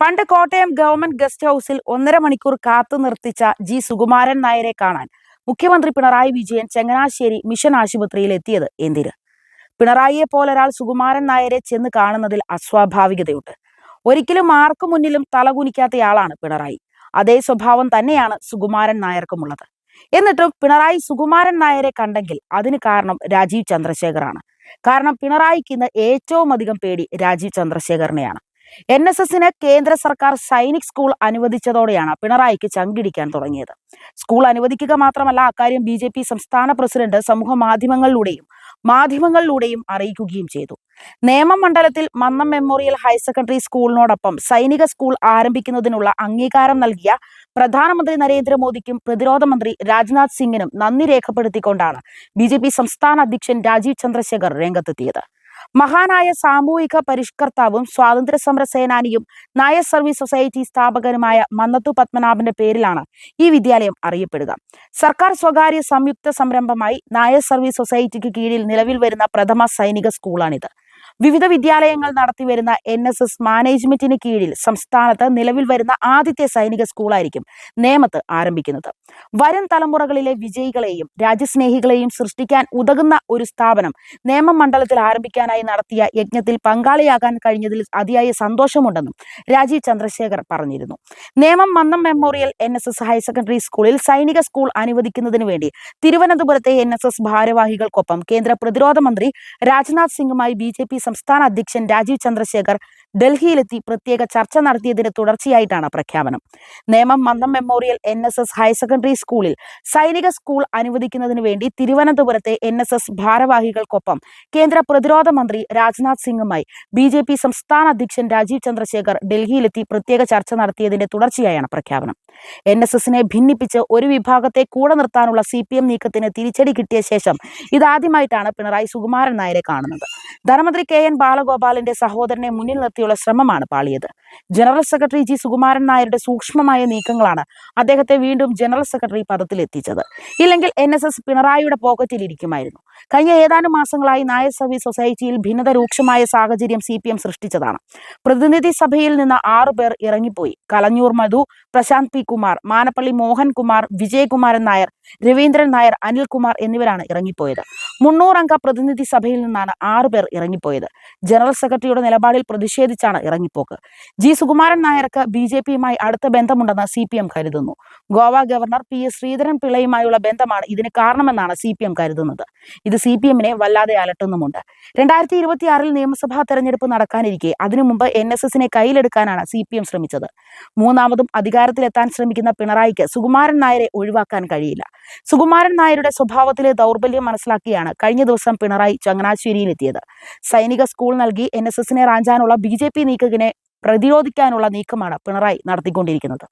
പണ്ട് Kottayam government guest ഹൗസിൽ ഒന്നര മണിക്കൂർ കാത്തു നിർത്തിച്ച ജി സുകുമാരൻ നായരെ കാണാൻ മുഖ്യമന്ത്രി പിണറായി വിജയൻ ചങ്ങനാശ്ശേരി മിഷൻ ആശുപത്രിയിൽ എത്തിയത് എന്തിന്? പിണറായിയെ പോലൊരാൾ സുകുമാരൻ നായരെ ചെന്ന് കാണുന്നതിൽ അസ്വാഭാവികതയുണ്ട്. ഒരിക്കലും ആർക്കു മുന്നിലും തലകുനിക്കാത്തയാളാണ് പിണറായി. അതേ സ്വഭാവം തന്നെയാണ് സുകുമാരൻ നായർക്കുമുള്ളത്. എന്നിട്ടും പിണറായി സുകുമാരൻ നായരെ കണ്ടെങ്കിൽ അതിന് കാരണം രാജീവ് ചന്ദ്രശേഖറാണ്. കാരണം പിണറായിക്ക് ഇന്ന് ഏറ്റവും അധികം പേടി രാജീവ് ചന്ദ്രശേഖരനെയാണ് എൻ എസ് എസിന് കേന്ദ്ര സർക്കാർ സൈനിക് സ്കൂൾ അനുവദിച്ചതോടെയാണ് പിണറായിക്ക് ചങ്കിടിക്കാൻ തുടങ്ങിയത്. സ്കൂൾ അനുവദിക്കുക മാത്രമല്ല അക്കാര്യം ബി ജെ പി സംസ്ഥാന പ്രസിഡന്റ് സമൂഹ മാധ്യമങ്ങളിലൂടെയും മാധ്യമങ്ങളിലൂടെയും അറിയിക്കുകയും ചെയ്തു. നേമം മണ്ഡലത്തിൽ മന്നം മെമ്മോറിയൽ ഹയർ സെക്കൻഡറി സ്കൂളിനോടൊപ്പം സൈനിക സ്കൂൾ ആരംഭിക്കുന്നതിനുള്ള അംഗീകാരം നൽകിയ പ്രധാനമന്ത്രി നരേന്ദ്രമോദിക്കും പ്രതിരോധ മന്ത്രി രാജ്നാഥ് സിംഗിനും നന്ദി രേഖപ്പെടുത്തിക്കൊണ്ടാണ് ബി സംസ്ഥാന അധ്യക്ഷൻ രാജീവ് ചന്ദ്രശേഖർ രംഗത്തെത്തിയത്. മഹാനായ സാമൂഹിക പരിഷ്കർത്താവും സ്വാതന്ത്ര്യ സമര സേനാനിയും നായർ സർവീസ് സൊസൈറ്റി സ്ഥാപകനുമായ മന്നത്തു പത്മനാഭന്റെ പേരിലാണ് ഈ വിദ്യാലയം അറിയപ്പെടുക. സർക്കാർ സ്വകാര്യ സംയുക്ത സംരംഭമായി നായർ സർവീസ് സൊസൈറ്റിക്ക് കീഴിൽ നിലവിൽ വരുന്ന പ്രഥമ സൈനിക സ്കൂളാണിത്. വിവിധ വിദ്യാലയങ്ങൾ നടത്തിവരുന്ന എൻ എസ് എസ് മാനേജ്മെന്റിന് കീഴിൽ സംസ്ഥാനത്ത് നിലവിൽ വരുന്ന ആദ്യത്തെ സൈനിക സ്കൂളായിരിക്കും നേമത്ത് ആരംഭിക്കുന്നത്. വരും തലമുറകളിലെ വിജയികളെയും രാജ്യസ്നേഹികളെയും സൃഷ്ടിക്കാൻ ഉതകുന്ന ഒരു സ്ഥാപനം നേമം മണ്ഡലത്തിൽ ആരംഭിക്കാനായി നടത്തിയ യജ്ഞത്തിൽ പങ്കാളിയാകാൻ കഴിഞ്ഞതിൽ അതിയായ സന്തോഷമുണ്ടെന്നും രാജീവ് ചന്ദ്രശേഖർ പറഞ്ഞിരുന്നു. Nemom Mannam memorial N S S higher secondary സ്കൂളിൽ സൈനിക സ്കൂൾ അനുവദിക്കുന്നതിന് വേണ്ടി തിരുവനന്തപുരത്തെ എൻ എസ് എസ് ഭാരവാഹികൾക്കൊപ്പം കേന്ദ്ര പ്രതിരോധ മന്ത്രി രാജ്നാഥ് സിംഗുമായി ബി ജെ പി സംസ്ഥാന അധ്യക്ഷൻ രാജീവ് ചന്ദ്രശേഖർ ഡൽഹിയിലെത്തി പ്രത്യേക ചർച്ച നടത്തിയതിന്റെ തുടർച്ചയായിട്ടാണ് പ്രഖ്യാപനം. നേമം മന്ദം memorial N S S higher secondary സ്കൂളിൽ സൈനിക സ്കൂൾ അനുവദിക്കുന്നതിന് വേണ്ടി തിരുവനന്തപുരത്തെ എൻ എസ് എസ് ഭാരവാഹികൾക്കൊപ്പം കേന്ദ്ര പ്രതിരോധ മന്ത്രി രാജ്നാഥ് സിംഗുമായി ബി ജെ പി സംസ്ഥാന അധ്യക്ഷൻ രാജീവ് ചന്ദ്രശേഖർ ഡൽഹിയിലെത്തി പ്രത്യേക ചർച്ച നടത്തിയതിന്റെ തുടർച്ചയായാണ് പ്രഖ്യാപനം. എൻ എസ് എസിനെ ഭിന്നിപ്പിച്ച് ഒരു വിഭാഗത്തെ കൂടെ നിർത്താനുള്ള സി പി എം നീക്കത്തിന് തിരിച്ചടി കിട്ടിയ ശേഷം ഇതാദ്യമായിട്ടാണ് പിണറായി സുകുമാരൻ നായരെ കാണുന്നത്. ധനമന്ത്രി കെ എൻ ബാലഗോപാലിന്റെ സഹോദരനെ മുന്നിൽ നിർത്തിയുള്ള ശ്രമമാണ് പാളിയത്. ജനറൽ സെക്രട്ടറി ജി സുകുമാരൻ നായരുടെ സൂക്ഷ്മമായ നീക്കങ്ങളാണ് അദ്ദേഹത്തെ വീണ്ടും ജനറൽ സെക്രട്ടറി പദത്തിൽ എത്തിച്ചത്. ഇല്ലെങ്കിൽ എൻ എസ് എസ് പിണറായിയുടെ പോക്കറ്റിൽ ഇരിക്കുമായിരുന്നു. കഴിഞ്ഞ ഏതാനും മാസങ്ങളായി നായർ സർവീസ് സൊസൈറ്റിയിൽ ഭിന്നത രൂക്ഷമായ സാഹചര്യം സി പി എം സൃഷ്ടിച്ചതാണ്. പ്രതിനിധി സഭയിൽ നിന്ന് ആറു പേർ ഇറങ്ങിപ്പോയി. കലഞ്ഞൂർ മധു പ്രശാന്ത് പി കുമാർ മാനപ്പള്ളി മോഹൻകുമാർ വിജയകുമാരൻ നായർ രവീന്ദ്രൻ നായർ അനിൽകുമാർ എന്നിവരാണ് ഇറങ്ങിപ്പോയത്. മുന്നൂറംഗ പ്രതിനിധി സഭയിൽ നിന്നാണ് ആറു പേർ ഇറങ്ങിപ്പോയത്. ജനറൽ സെക്രട്ടറിയുടെ നിലപാടിൽ പ്രതിഷേധിച്ചാണ് ഇറങ്ങിപ്പോക്ക്. ജി. സുകുമാരൻ നായർക്ക് ബി ജെ പിയുമായി അടുത്ത ബന്ധമുണ്ടെന്ന് സി പി എം കരുതുന്നു. Goa governor P. S. Sreedharan പിള്ളയുമായുള്ള ബന്ധമാണ് ഇതിന് കാരണമെന്നാണ് സി പി എം കരുതുന്നത്. ഇത് സി പി എമ്മിനെ വല്ലാതെ അലട്ടുന്നുമുണ്ട്. രണ്ടായിരത്തി ഇരുപത്തിയാറിൽ നിയമസഭാ തെരഞ്ഞെടുപ്പ് നടക്കാനിരിക്കെ അതിനു മുമ്പ് എൻ എസ് എസിനെ കയ്യിലെടുക്കാനാണ് സി പി എം ശ്രമിച്ചത്. മൂന്നാമതും അധികാരത്തിലെത്താൻ ശ്രമിക്കുന്ന പിണറായിക്ക് സുകുമാരൻ നായരെ ഒഴിവാക്കാൻ കഴിയില്ല. സുകുമാരൻ നായരുടെ സ്വഭാവത്തിലെ ദൗർബല്യം മനസ്സിലാക്കിയാണ് കഴിഞ്ഞ ദിവസം പിണറായി ചങ്ങനാശ്ശേരിയിലെത്തിയത്. സൈനിക സ്കൂൾ നൽകി എൻ എസ് എസിനെ റാഞ്ചാനുള്ള ബി ജെ പി നീക്കത്തിനെ പ്രതിരോധിക്കാനുള്ള നീക്കമാണ് പിണറായി നടത്തിക്കൊണ്ടിരിക്കുന്നത്.